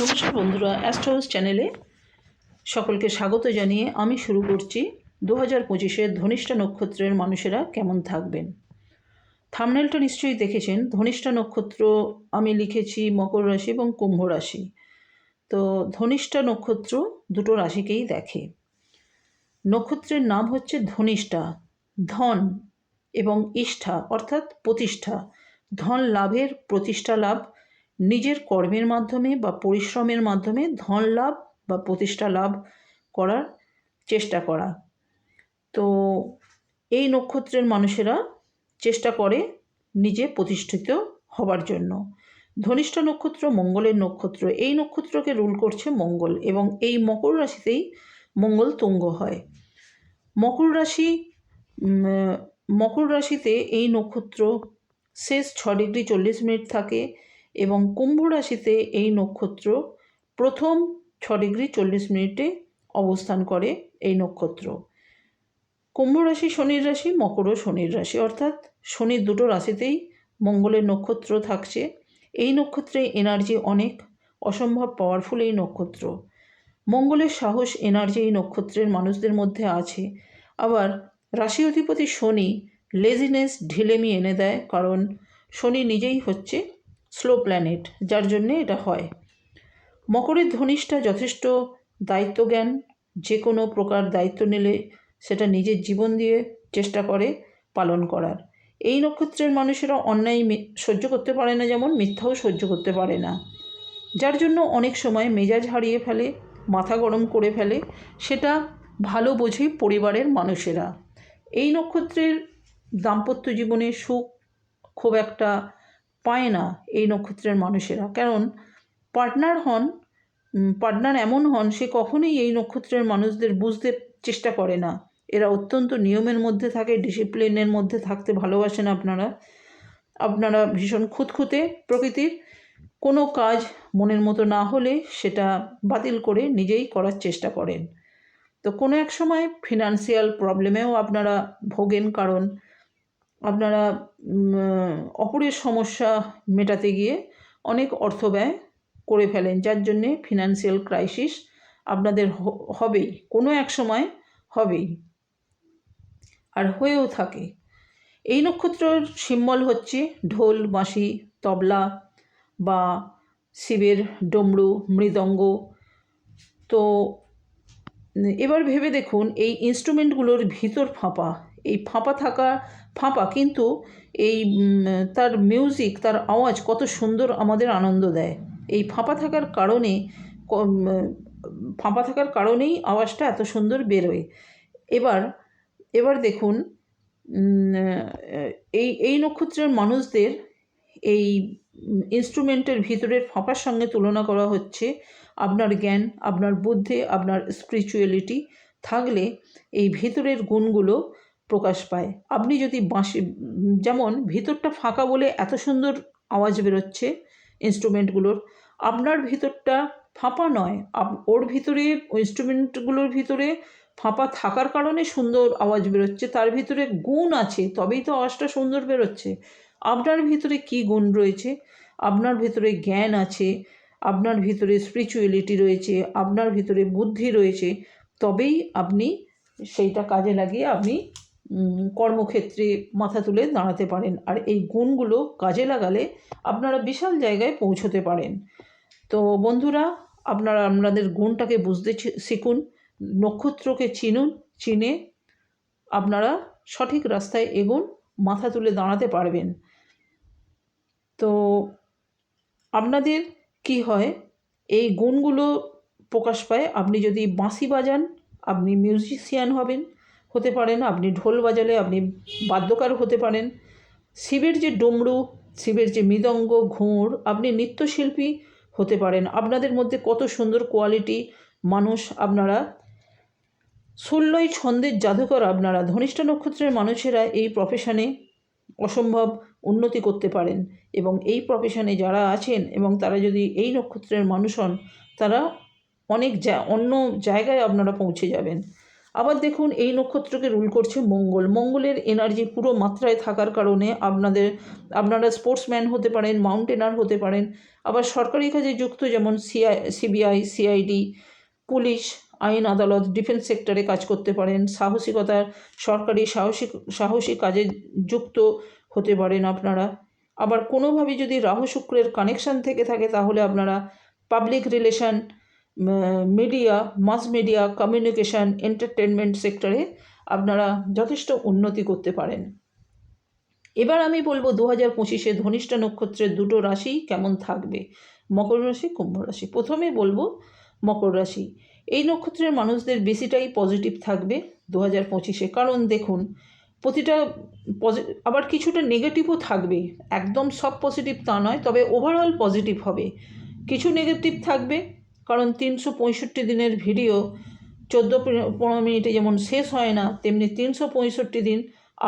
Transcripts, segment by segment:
নমস্কার বন্ধুরা অ্যাস্ট্রোহাউস চ্যানেলে সকলকে স্বাগত জানিয়ে আমি শুরু করছি দু হাজার পঁচিশে ধনিষ্ঠা নক্ষত্রের মানুষেরা কেমন থাকবেন? থামনেলটা নিশ্চয়ই দেখেছেন, ধনিষ্ঠা নক্ষত্র আমি লিখেছি মকর রাশি এবং কুম্ভ রাশি। তো ধনিষ্ঠা নক্ষত্র দুটো রাশিকেই দেখে। নক্ষত্রের নাম হচ্ছে ধনিষ্ঠা, ধন এবং ইষ্ঠা, অর্থাৎ প্রতিষ্ঠা। ধন লাভের প্রতিষ্ঠা লাভ নিজের কর্মের মাধ্যমে বা পরিশ্রমের মাধ্যমে ধন লাভ বা প্রতিষ্ঠা লাভ করার চেষ্টা করা। তো এই নক্ষত্রের মানুষেরা চেষ্টা করে নিজে প্রতিষ্ঠিত হবার জন্য। ধনিষ্ঠ নক্ষত্র, মঙ্গলের নক্ষত্র, এই নক্ষত্রকে রুল করছে মঙ্গল এবং এই মকর রাশিতেই মঙ্গল তুঙ্গ হয়। মকর রাশি মকর রাশিতে এই নক্ষত্র শেষ ছ ডিগ্রি চল্লিশ মিনিট থাকে। এবং কুম্ভ রাশিতে এই নক্ষত্র প্রথম ছ ডিগ্রি চল্লিশ মিনিটে অবস্থান করে এই নক্ষত্র। কুম্ভ রাশি, শনির রাশি মকরও শনির রাশি, অর্থাৎ শনির দুটো রাশিতেই মঙ্গলের নক্ষত্র থাকছে। এই নক্ষত্রে এনার্জি অনেক, অসম্ভব পাওয়ারফুল এই নক্ষত্র। মঙ্গলের সাহস এনার্জি এই নক্ষত্রের মানুষদের মধ্যে আছে। আবার রাশি অধিপতি শনি লেজিনেস ঢিলেমি এনে দেয়, কারণ শনি নিজেই হচ্ছে স্লো প্ল্যানেট, যার জন্যে এটা হয়। মকরের ধনিষ্ঠা যথেষ্ট দায়িত্বজ্ঞান, যে কোনো প্রকার দায়িত্ব নিলে সেটা নিজের জীবন দিয়ে চেষ্টা করে পালন করার। এই নক্ষত্রের মানুষেরা অন্যায় সহ্য করতে পারে না যেমন মিথ্যাও সহ্য করতে পারে না। যার জন্য অনেক সময় মেজাজ হারিয়ে ফেলে, মাথা গরম করে ফেলে, সেটা ভালো বোঝে পরিবারের মানুষেরা। এই নক্ষত্রের দাম্পত্য জীবনে সুখ খুব একটা পায় না এই নক্ষত্রের মানুষেরা। কারণ পার্টনার হন পার্টনার এমন হন, সে কখনোই এই নক্ষত্রের মানুষদের বুঝতে চেষ্টা করে না। এরা অত্যন্ত নিয়মের মধ্যে থাকে, ডিসিপ্লিনের মধ্যে থাকতে ভালোবাসেন আপনারা। আপনারা ভীষণ খুঁতখুঁতে প্রকৃতির কোনো কাজ মনের মতো না হলে সেটা বাতিল করে নিজেই করার চেষ্টা করেন। তো কোনো এক সময় ফিনান্সিয়াল প্রবলেমেও আপনারা ভোগেন, কারণ আপনারা অপরের সমস্যা মেটাতে গিয়ে অনেক অর্থ ব্যয় করে ফেলেন, যার জন্যে ফিনান্সিয়াল ক্রাইসিস আপনাদের হবেই, কোনো এক সময় হবেই আর হয়েও থাকে। এই নক্ষত্রের সিম্বল হচ্ছে ঢোল, বাঁশি, তবলা বা শিবের ডমরু, মৃদঙ্গ। তো, এবার ভেবে দেখুন, এই ইনস্ট্রুমেন্টগুলোর ভিতর ফাঁপা, এই ফাঁপা থাকা ফাঁপা, কিন্তু এই তার মিউজিক তার আওয়াজ কত সুন্দর আমাদের আনন্দ দেয়। এই ফাঁপা থাকার কারণে ফাঁপা থাকার কারণেই আওয়াজটা এত সুন্দর বেরোয়। এবার এবার দেখুন এই এই নক্ষত্রের মানুষদের এই ইনস্ট্রুমেন্টের ভিতরের ফাঁপার সঙ্গে তুলনা করা হচ্ছে আপনার জ্ঞান, আপনার বুদ্ধি, আপনার স্পিরিচুয়ালিটি থাকলে এই ভিতরের গুণগুলো প্রকাশ পায়। আপনি যদি বাঁশি, যেমন ভিতরটা ফাঁকা বলে এত সুন্দর আওয়াজ বেরোচ্ছে ইনস্ট্রুমেন্টগুলোর আপনার ভিতরটা ফাঁপা নয়। ওর ভিতরে ইনস্ট্রুমেন্টগুলোর ভিতরে ফাঁপা থাকার কারণে সুন্দর আওয়াজ বেরোচ্ছে, তার ভিতরে গুণ আছে, তবেই তো আওয়াজটা সুন্দর বেরোচ্ছে। আপনার ভিতরে কি গুণ রয়েছে? আপনার ভিতরে জ্ঞান আছে, আপনার ভিতরে স্পিরিচুয়ালিটি রয়েছে, আপনার ভিতরে বুদ্ধি রয়েছে, তবেই আপনি সেইটা কাজে লাগিয়ে আপনি কর্মক্ষেত্রে মাথা তুলে দাঁড়াতে পারেন। আর এই গুণগুলো কাজে লাগালে আপনারা বিশাল জায়গায় পৌঁছতে পারেন। তো বন্ধুরা, আপনারা আপনাদের গুণটাকে বুঝতে শিখুন, নক্ষত্রকে চিনুন, চিনে আপনারা সঠিক রাস্তায় এগুন, মাথা তুলে দাঁড়াতে পারবেন। তো আপনাদের কি হয়, এই গুণগুলো প্রকাশ পায়, আপনি যদি বাঁশি বাজান, আপনি মিউজিশিয়ান হবেন হতে পারেন আপনি ঢোল বাজালে আপনি বাদ্যকার হতে পারেন। শিবের যে ডমরু, শিবের যে মৃদঙ্গ ঘুঙুর আপনি নৃত্যশিল্পী হতে পারেন। আপনাদের মধ্যে কত সুন্দর কোয়ালিটি মানুষ আপনারা। ষোলোই ছন্দের জাদুকর আপনারা, ধনিষ্ঠা নক্ষত্রের মানুষেরা এই প্রফেশনে অসম্ভব উন্নতি করতে পারেন এবং এই প্রফেশনে যারা আছেন এবং তারা যদি এই নক্ষত্রের মানুষ হন, তারা অনেক জা, অন্য জায়গায় আপনারা পৌঁছে যাবেন। আবার দেখুন, এই নক্ষত্রকে রুল করছে মঙ্গল। মঙ্গলের এনার্জি পুরো মাত্রায় থাকার কারণে আপনাদের, আপনারা স্পোর্টসম্যান হতে পারেন মাউন্টেনার হতে পারেন। আবার সরকারি কাজে যুক্ত যেমন সিআই সিবিআই সিআইডি পুলিশ, আইন, আদালত ডিফেন্স সেক্টরে কাজ করতে পারেন। সাহসিকতার সরকারি সাহসী সাহসী কাজে যুক্ত হতে পারেন আপনারা। আবার কোনোভাবে যদি রাহু শুক্রের কানেকশান থেকে থাকে, তাহলে আপনারা public relation media mass media communication entertainment সেক্টরে আপনারা যথেষ্ট উন্নতি করতে পারেন। এবার আমি বলব দু হাজার পঁচিশে ধনিষ্ঠা নক্ষত্রের দুটো রাশি কেমন থাকবে? মকর রাশি, কুম্ভ রাশি। প্রথমে বলব মকর রাশি। এই নক্ষত্রের মানুষদের বেশিটাই পজিটিভ থাকবে দু হাজার পঁচিশে। কারণ দেখুন, প্রতিটা পজি আবার কিছুটা নেগেটিভও থাকবে। একদম সব পজিটিভ তা নয়, তবে ওভারঅল পজিটিভ হবে। কিছু নেগেটিভ থাকবে কারণ তিনশো পঁয়ষট্টি দিনের ভিডিও চোদ্দ পনেরো মিনিটে যেমন শেষ হয় না, তেমনি তিনশো পঁয়ষট্টি দিন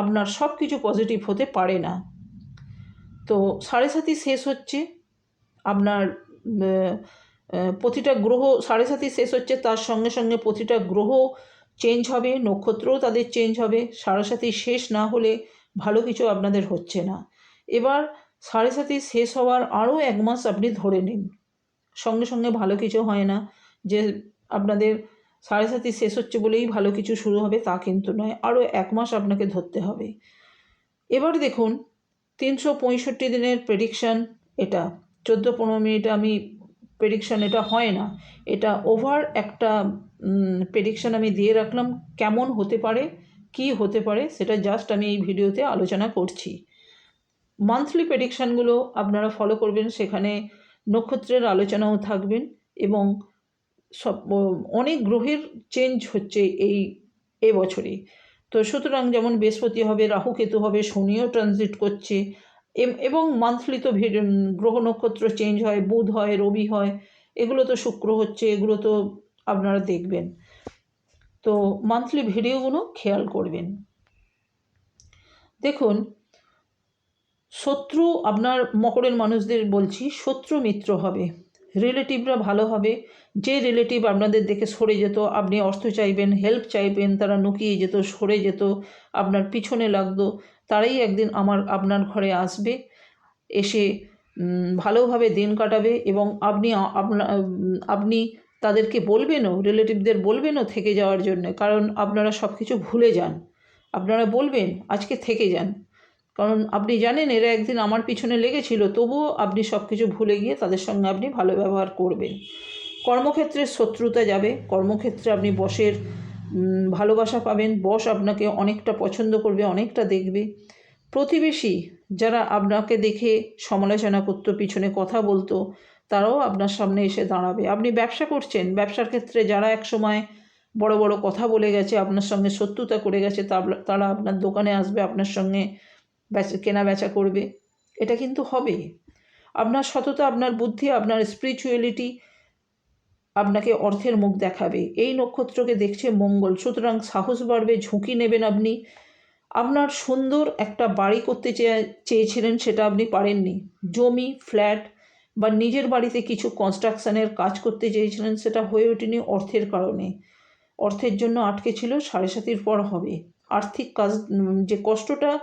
আপনার সব কিছু পজিটিভ হতে পারে না। তো সাড়ে সাতি শেষ হচ্ছে, আপনার প্রতিটা গ্রহ সাড়ে সাতি শেষ হচ্ছে, তার সঙ্গে সঙ্গে প্রতিটা গ্রহ চেঞ্জ হবে, নক্ষত্রও তাদের চেঞ্জ হবে, সাড়ে সাতি শেষ না হলে ভালো কিছু আপনাদের হচ্ছে না। এবার সাড়ে সাতি শেষ হওয়ার আরও এক মাস আপনি ধরে নিন। সঙ্গে সঙ্গে ভালো কিছু হয় না। যে আপনাদের সাড়ে সাতি শেষ হচ্ছে বলেই ভালো কিছু শুরু হবে তা কিন্তু নয়, আরও এক মাস আপনাকে ধরতে হবে। এবার দেখুন, তিনশো পঁয়ষট্টি দিনের প্রেডিকশান এটা। চোদ্দ পনেরো মিনিট আমি প্রেডিকশান এটা হয় না। এটা ওভার একটা প্রেডিকশান আমি দিয়ে রাখলাম কেমন হতে পারে, কি হতে পারে, সেটা জাস্ট আমি এই ভিডিওতে আলোচনা করছি। মান্থলি প্রেডিকশানগুলো আপনারা ফলো করবেন, সেখানে নক্ষত্রের আলোচনাও থাকবেন এবং সব অনেক গ্রহের চেঞ্জ হচ্ছে এই এবছরে তো সুতরাং যেমন বৃহস্পতি হবে, রাহু কেতু হবে, শনিও ট্রানজিট করছে এবং মান্থলি তো গ্রহ নক্ষত্র চেঞ্জ হয়, বুধ হয়, রবি হয়, এগুলো তো শুক্র হচ্ছে, এগুলো তো আপনারা দেখবেন। তো মান্থলি ভিডিওগুলো খেয়াল করবেন। দেখুন শত্রু আপনার মকরের মানুষদের বলছি, শত্রু মিত্র হবে। রিলেটিভরা ভালো হবে। যে রিলেটিভ আপনাদের দেখে সরে যেত, আপনি অর্থ চাইবেন হেল্প চাইবেন, তারা নুকিয়ে যেত, সরে যেত, আপনার পিছনে লাগতো, তারাই একদিন আমার, আপনার ঘরে আসবে, এসে ভালোভাবে দিন কাটাবে এবং আপনি আপনা, আপনি তাদেরকে বলবেনও রিলেটিভদের বলবেনও থেকে যাওয়ার জন্য, কারণ আপনারা সব কিছু ভুলে যান। আপনারা বলবেন, আজকে থেকে যান। কারণ আপনি জানেন এরা একদিন আমার পিছনে লেগেছিল, তবুও আপনি সব কিছু ভুলে গিয়ে তাদের সঙ্গে আপনি ভালো ব্যবহার করবেন। কর্মক্ষেত্রে শত্রুতা যাবে, কর্মক্ষেত্রে আপনি বসের ভালোবাসা পাবেন, বস আপনাকে অনেকটা পছন্দ করবে, অনেকটা দেখবে। প্রতিবেশী যারা আপনাকে দেখে সমালোচনা করতো, পিছনে কথা বলতো, তারাও আপনার সামনে এসে দাঁড়াবে। আপনি ব্যবসা করছেন, ব্যবসার ক্ষেত্রে যারা এক সময় বড় বড় কথা বলে গেছে, আপনার সঙ্গে শত্রুতা করে গেছে তারা আপনার দোকানে আসবে, আপনার সঙ্গে কেনা বেচা করবে। এটা কিন্তু হবে আপনার সততা, আপনার বুদ্ধি, আপনার স্পিরিচুয়ালিটি আপনাকে অর্থের মুখ দেখাবে। এই নক্ষত্রকে দেখছে মঙ্গল। সুতরাং সাহস বাড়বে, ঝুঁকি নেবেন আপনি। আপনার সুন্দর একটা বাড়ি করতে চেয়ে, চেয়েছিলেন, সেটা আপনি পারেননি। জমি ফ্ল্যাট বা নিজের বাড়িতে কিছু কনস্ট্রাকশানের কাজ করতে চেয়েছিলেন, সেটা হয়ে ওঠেনি অর্থের কারণে। অর্থের জন্য আটকে ছিল, সাড়ে সাতির পর হবে। আর্থিক কাজ যে কষ্টটা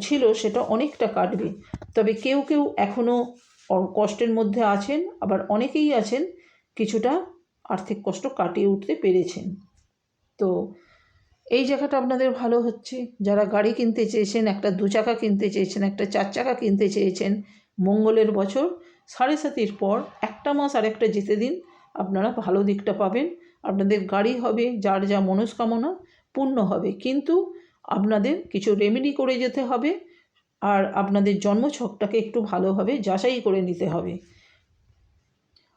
ছিল সেটা অনেকটা কাটবে। তবে কেউ কেউ এখনও কষ্টের মধ্যে আছেন, আবার অনেকেই আছেন, কিছুটা আর্থিক কষ্ট কাটিয়ে উঠতে পেরেছেন। তো এই জায়গাটা আপনাদের ভালো হচ্ছে। যারা গাড়ি কিনতে চেয়েছেন, একটা দু চাকা কিনতে চেয়েছেন, একটা চার চাকা কিনতে চেয়েছেন, মঙ্গলের বছর, সাড়ে সাতির পর একটা মাস আরেকটা যেতে দিন, আপনারা ভালো দিকটা পাবেন। আপনাদের গাড়ি হবে, যার যা মনস্কামনা, পূর্ণ হবে। কিন্তু আপনাদের কিছু রেমেডি করে যেতে হবে আর আপনাদের জন্মছকটাকে একটু ভালোভাবে যাচাই করে নিতে হবে।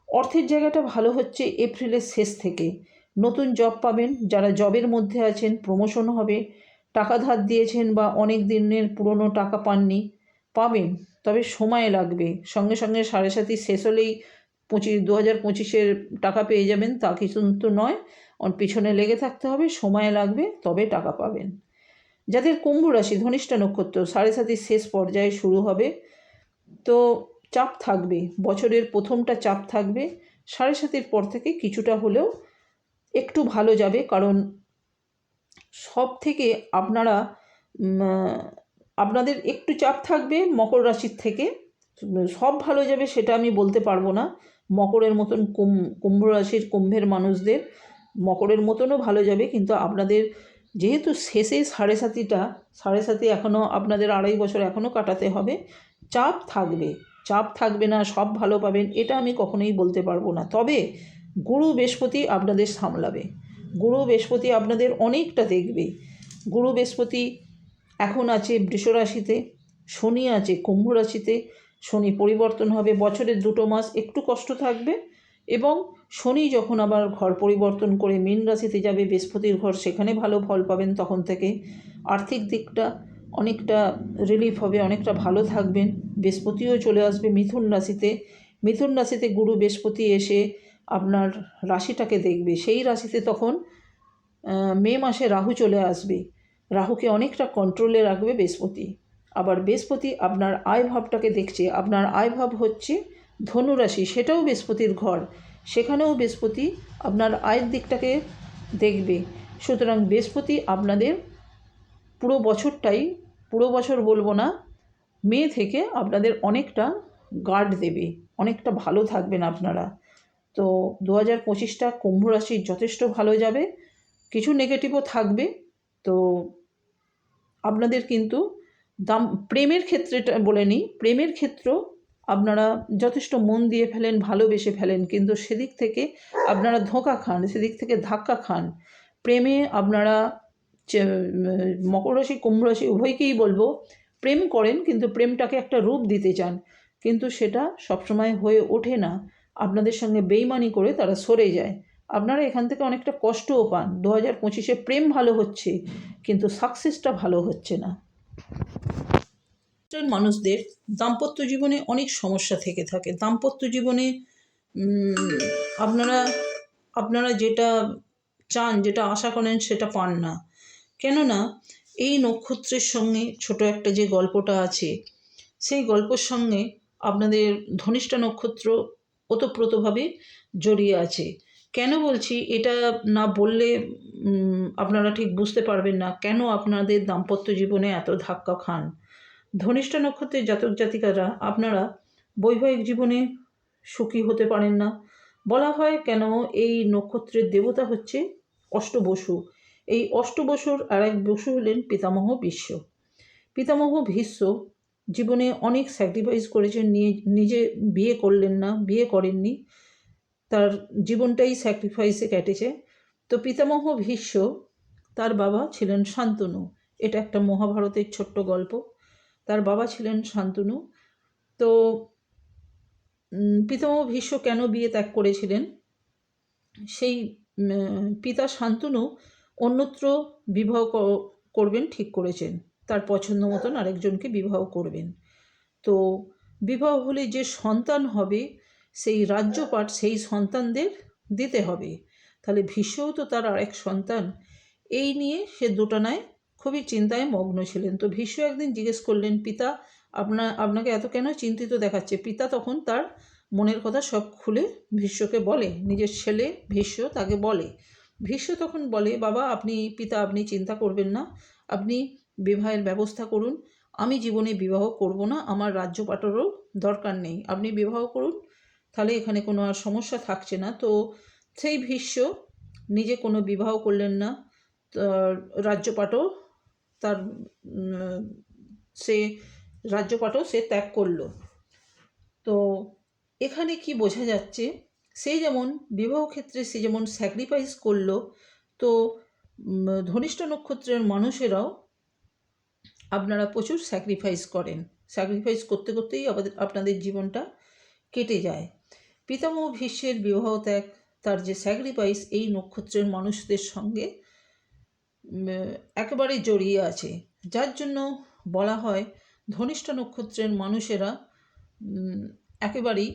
অর্থের জায়গাটা ভালো হচ্ছে এপ্রিলের শেষ থেকে। নতুন জব পাবেন, যারা জবের মধ্যে আছেন প্রমোশন হবে, টাকা ধার দিয়েছেন বা অনেক দিনের পুরনো টাকা পাননি, পাবেন। তবে সময় লাগবে। সঙ্গে সঙ্গে সাড়ে সাতি শেষ হলেই পঁচিশ দু হাজার পঁচিশের টাকা পেয়ে যাবেন, তা কিন্তু নয়। পিছনে লেগে থাকতে হবে, সময় লাগবে, তবে টাকা পাবেন। যাদের কুম্ভ রাশি, ধনিষ্ঠা নক্ষত্র, সাড়ে সাতির শেষ পর্যায়ে শুরু হবে। তো চাপ থাকবে, বছরের প্রথমটা চাপ থাকবে। সাড়ে সাতের পর থেকে কিছুটা হলেও একটু ভালো যাবে, কারণ সব থেকে আপনারা আপনাদের একটু চাপ থাকবে মকর রাশির থেকে। সব ভালো যাবে সেটা আমি বলতে পারব না। মকরের মতন কুম কুম্ভ রাশির কুম্ভের মানুষদের মকরের মতনও ভালো যাবে, কিন্তু আপনাদের যেহেতু শেষে সাড়ে সাতিটা, সাড়ে সাতি এখনও আপনাদের আড়াই বছর এখনও কাটাতে হবে। চাপ থাকবে চাপ থাকবে না, সব ভালো পাবেন, এটা আমি কখনোই বলতে পারব না। তবে গুরু বৃহস্পতি আপনাদের সামলাবে। গুরু বৃহস্পতি আপনাদের অনেকটা দেখবে। গুরু বৃহস্পতি এখন আছে বৃষরাশিতে শনি আছে কুম্ভ রাশিতে, শনি পরিবর্তন হবে, বছরের দুটো মাস একটু কষ্ট থাকবে এবং শনি যখন আবার ঘর পরিবর্তন করে মীন রাশিতে যাবে, বৃহস্পতির ঘর সেখানে ভালো ফল পাবেন, তখন থেকে আর্থিক দিকটা অনেকটা রিলিফ হবে, অনেকটা ভালো থাকবেন। বৃহস্পতিও চলে আসবে মিথুন রাশিতে। মিথুন রাশিতে গুরু বৃহস্পতি এসে আপনার রাশিটাকে দেখবে। সেই রাশিতে তখন মে মাসে রাহু চলে আসবে। রাহুকে অনেকটা কন্ট্রোলে রাখবে বৃহস্পতি। আবার বৃহস্পতি আপনার আয় ভাবটাকে দেখছে। আপনার আয় ভাব হচ্ছে ধনুরাশি, সেটাও বৃহস্পতির ঘর। সেখানেও বৃহস্পতি আপনার আয়ের দিকটাকে দেখবে। সুতরাং বৃহস্পতি আপনাদের পুরো বছরটাই, পুরো বছর বলব না, মে থেকে আপনাদের অনেকটা গার্ড দেবে। অনেকটা ভালো থাকবেন আপনারা। তো দু হাজার পঁচিশটা কুম্ভ রাশির যথেষ্ট ভালো যাবে। কিছু নেগেটিভও থাকবে। তো আপনাদের কিন্তু দাম, প্রেমের ক্ষেত্রেটা বলে নিই। প্রেমের ক্ষেত্র আপনারা যথেষ্ট মন দিয়ে ফেলেন, ভালোবেসে ফেলেন, কিন্তু সেদিক থেকে আপনারা ধোঁকা খান, সেদিক থেকে ধাক্কা খান। প্রেমে আপনারা মকর রাশি, কুম্ভ রাশি, উভয়কেই বলব, প্রেম করেন, কিন্তু প্রেমটাকে একটা রূপ দিতে চান। কিন্তু সেটা সবসময় হয়ে ওঠে না। আপনাদের সঙ্গে বেইমানি করে তারা সরে যায়। আপনারা এখান থেকে অনেকটা কষ্টও পান। দু হাজার পঁচিশে প্রেম ভালো হচ্ছে, কিন্তু সাকসেসটা ভালো হচ্ছে না। একজন মানুষদের দাম্পত্য জীবনে অনেক সমস্যা থেকে থাকে। দাম্পত্য জীবনে আপনারা আপনারা যেটা চান, যেটা আশা করেন সেটা পান না। কেননা, এই নক্ষত্রের সঙ্গে ছোট একটা যে গল্পটা আছে, সেই গল্পের সঙ্গে আপনাদের ধনিষ্ঠা নক্ষত্র ওতপ্রোতভাবে জড়িয়ে আছে। কেন বলছি? এটা না বললে আপনারা ঠিক বুঝতে পারবেন না কেন আপনাদের দাম্পত্য জীবনে এত ধাক্কা খান। ধনিষ্ঠা নক্ষত্রের জাতক জাতিকারা, আপনারা বৈবাহিক জীবনে সুখী হতে পারেন না। বলা হয় কেন এই নক্ষত্রের দেবতা হচ্ছে অষ্টবসু। এই অষ্টবসুর আর এক বসু হলেন পিতামহ বিশ্ব। পিতামহ ভীষ্ম জীবনে অনেক স্যাক্রিফাইস করেছেন নিয়ে নিজে বিয়ে করলেন না, বিয়ে করেননি। তার জীবনটাই স্যাক্রিফাইসে কেটেছে। তো পিতামহ ভীষ্ম, তার বাবা ছিলেন শান্তনু। এটা একটা মহাভারতের ছোট্ট গল্প। তার বাবা ছিলেন শান্তনু। তো পিতামহ ভীষ্ম কেন বিয়ে ত্যাগ করেছিলেন? সেই পিতা শান্তনু অন্যত্র বিবাহ করবেন, ঠিক করেছেন। তার পছন্দ মতন আরেকজনকে বিবাহ করবেন। তো, বিবাহ হলে যে সন্তান হবে, সেই রাজ্যপাট সেই সন্তানদের দিতে হবে। তাহলে ভীষ্মও তো তার আরেক সন্তান। এই নিয়ে সে দোটানায় খুবই চিন্তায় মগ্ন ছিলেন। তো ভীষ্ম একদিন জিজ্ঞেস করলেন, পিতা আপনার আপনাকে এত কেন চিন্তিত দেখাচ্ছে? পিতা তখন তার মনের কথা সব খুলে ভীষ্মকে বলে, নিজের ছেলে ভীষ্ম তাকে বলে। ভীষ্ম তখন বলে, বাবা, আপনি, পিতা, আপনি চিন্তা করবেন না। আপনি বিবাহের ব্যবস্থা করুন। আমি জীবনে বিবাহ করব না। আমার রাজ্য রাজ্যপাটেরও দরকার নেই। আপনি বিবাহ করুন। তাহলে এখানে কোনো আর সমস্যা থাকছে না। তো সেই ভীষ্ম নিজে কোনো বিবাহ করলেন না। রাজ্যপাটও তার সে রাজ্যপাটও সে ত্যাগ করল। তো এখানে কি বোঝা যাচ্ছে, সে যেমন বিবাহ ক্ষেত্রে সে যেমন স্যাক্রিফাইস করল, তো ধনিষ্ঠ নক্ষত্রের মানুষেরাও আপনারা প্রচুর স্যাক্রিফাইস করেন। স্যাক্রিফাইস করতে করতেই আমাদের, আপনাদের জীবনটা কেটে যায়। পিতামহ ভীষ্মের বিবাহ ত্যাগ, তার যে স্যাক্রিফাইস এই নক্ষত্রের মানুষদের সঙ্গে একেবারে জড়িয়ে আছে। যার জন্য বলা হয় ধনিষ্ঠ নক্ষত্রের মানুষেরা একেবারেই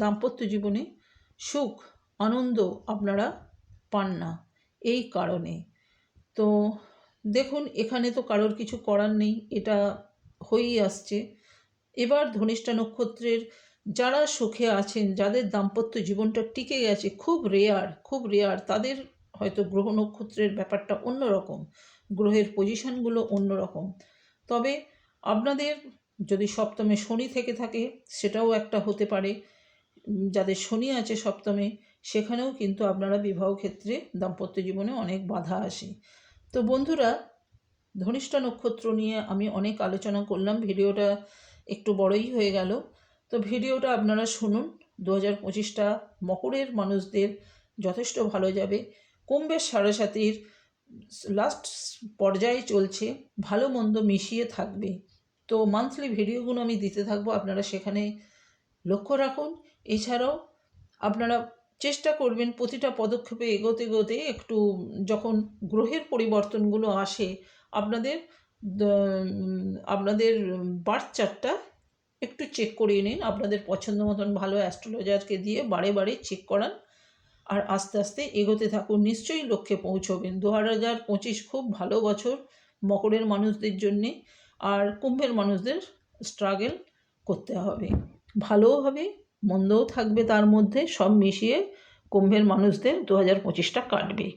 দাম্পত্য জীবনে সুখ, আনন্দ আপনারা পান না। এই কারণে। তো দেখুন, এখানে তো কারোর কিছু করার নেই, এটা হয়েই আসছে। এবার ধনিষ্ঠা নক্ষত্রের যারা সুখে আছেন, যাদের দাম্পত্য জীবনটা টিকে গেছে, খুব রেয়ার খুব রেয়ার তাদের হয়তো গ্রহ নক্ষত্রের ব্যাপারটা অন্যরকম, গ্রহের পজিশনগুলো অন্যরকম। তবে আপনাদের যদি সপ্তমে শনি থেকে থাকে, সেটাও একটা হতে পারে। যাদের শনি আছে সপ্তমে, সেখানেও কিন্তু আপনারা বিবাহ ক্ষেত্রে দাম্পত্য জীবনে অনেক বাধা আসে। তো বন্ধুরা, ধনিষ্ঠা নক্ষত্র নিয়ে আমি অনেক আলোচনা করলাম, ভিডিওটা একটু বড়ই হয়ে গেল। তো ভিডিওটা আপনারা শুনুন। দু হাজার পঁচিশটা মকরের মানুষদের যথেষ্ট ভালো যাবে। কুম্ভের সাড়ে লাস্ট পর্যায়ে চলছে, ভালো মন্দ মিশিয়ে থাকবে। তো মান্থলি ভিডিওগুলো আমি দিতে থাকব, আপনারা সেখানে লক্ষ্য রাখুন। এছাড়াও আপনারা চেষ্টা করবেন প্রতিটা পদক্ষেপে এগোতে এগোতে একটু যখন গ্রহের পরিবর্তনগুলো আসে, আপনাদের আপনাদের বার্থ চার্টটা একটু চেক করিয়ে নিন। আপনাদের পছন্দ মতন ভালো অ্যাস্ট্রোলজারকে দিয়ে বারে বারে চেক করান। আর আস্তে আস্তে এগোতে থাকুন। নিশ্চয়ই লক্ষ্যে পৌঁছবেন। দু হাজার পঁচিশ খুব ভালো বছর মকরের মানুষদের জন্যে আর কুম্ভের মানুষদের স্ট্রাগল করতে হবে। ভালোও হবে, মন্দও থাকবে তার মধ্যে, সব মিশিয়ে কুম্ভের মানুষদের দু হাজার পঁচিশটা কাটবে।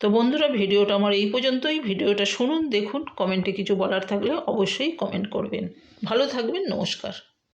তো বন্ধুরা, ভিডিওটা আমার এই পর্যন্তই। ভিডিওটা শুনুন, দেখুন কমেন্টে কিছু বলার থাকলে অবশ্যই কমেন্ট করবেন। ভালো থাকবেন, নমস্কার।